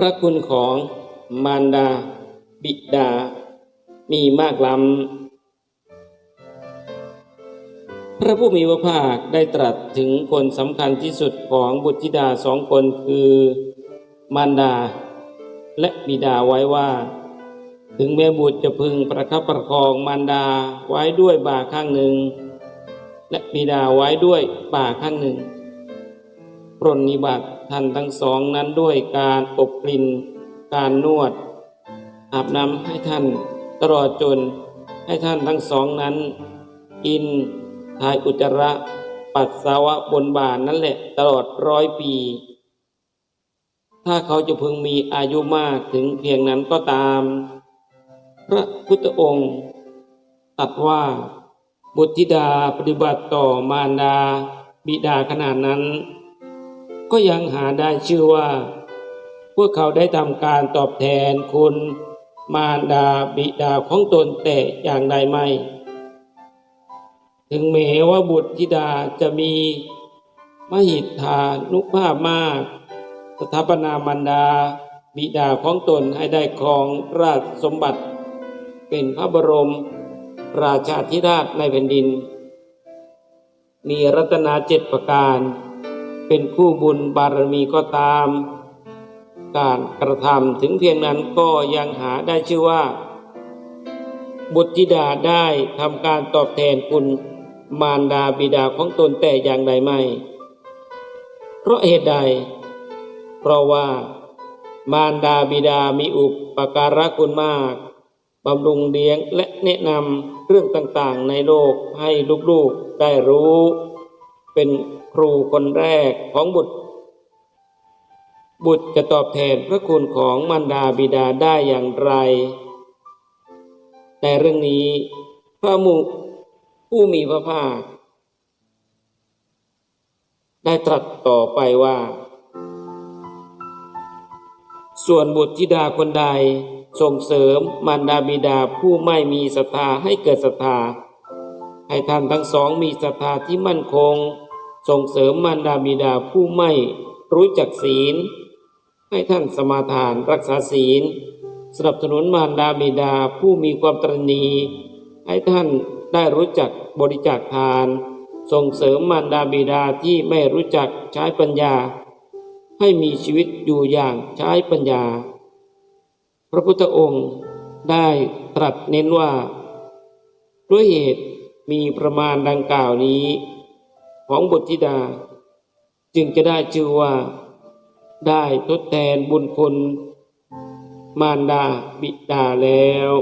พระคุณของมารดา บิดา มีมากล้ำ พระผู้มีพระภาคได้ตรัสถึงคนสำคัญที่สุดของบุตรธิดาสองคนคือ มารดา และบิดาไว้ว่า ถึงแม่บุตรจะพึงประคับประคองมารดาไว้ด้วยบ่าข้างหนึ่ง และบิดาไว้ด้วยบ่าข้างหนึ่ง ปรนนิบัติท่านทั้งสองนั้นด้วยการอบกลิ่น การนวด อาบน้ำให้ท่านตลอดจนให้ท่านทั้งสองนั้น กินทายอุจจาระปัสสาวะบนบานนั่นแหละตลอดร้อยปี ถ้าเขาจะพึงมีอายุมากถึงเพียงนั้นก็ตาม พระพุทธองค์ตรัสว่าบุตรธิดาปฏิบัติต่อมารดา บิดาขนาดนั้น ก็ยังหาได้ชื่อว่า พวกเขาได้ทำการตอบแทนคุณ มารดาบิดาของตนแต่อย่างใดไม่ ถึงแม้ว่าบุตรธิดาจะมีมหิทธานุภาพมาก สถาปนามารดาบิดาของตนให้ได้ครองราชสมบัติ เป็นพระบรม ราชาธิราชในแผ่นดิน มีรัตนาเจ็ดประการ เป็นคู่บุญบารมีก็ตาม การกระทำถึงเพียงนั้นก็ยังหาได้ชื่อว่า บุตรธิดาได้ทำการตอบแทนคุณมารดาบิดาของตนแต่อย่างใดไม่ เพราะเหตุใด เพราะว่ามารดาบิดามีอุปการะคุณมากบำรุงเลี้ยงและแนะนำเรื่องต่างๆในโลกให้ลูกๆได้รู้ เป็นครูคนแรกของบุตร บุตรจะตอบแทนพระคุณของมารดาบิดาได้อย่างไรแต่เรื่องนี้พระมุผู้มีพระภาค ได้ตรัสต่อไปว่า ส่วนบุตรธิดาคนใดส่งเสริมมารดาบิดาผู้ไม่มีศรัทธาให้เกิดศรัทธาให้ท่านทั้งสองมีศรัทธาที่มั่นคง ส่งเสริมมารดาบิดาผู้ไม่รู้จักศีล ให้ท่านสมาทานรักษาศีล สนับสนุนมารดาบิดาผู้มีความตรณีให้ท่านได้รู้จักบริจาคทาน ส่งเสริมมารดาบิดาที่ไม่รู้จักใช้ปัญญา ให้มีชีวิตอยู่อย่างใช้ปัญญา พระพุทธองค์ได้ตรัสเน้นว่า ด้วยเหตุมีประมาณดังกล่าวนี้ ของบุตรธิดา จึงจะได้ชื่อว่าได้ทดแทนบุญคุณมารดาบิดาแล้ว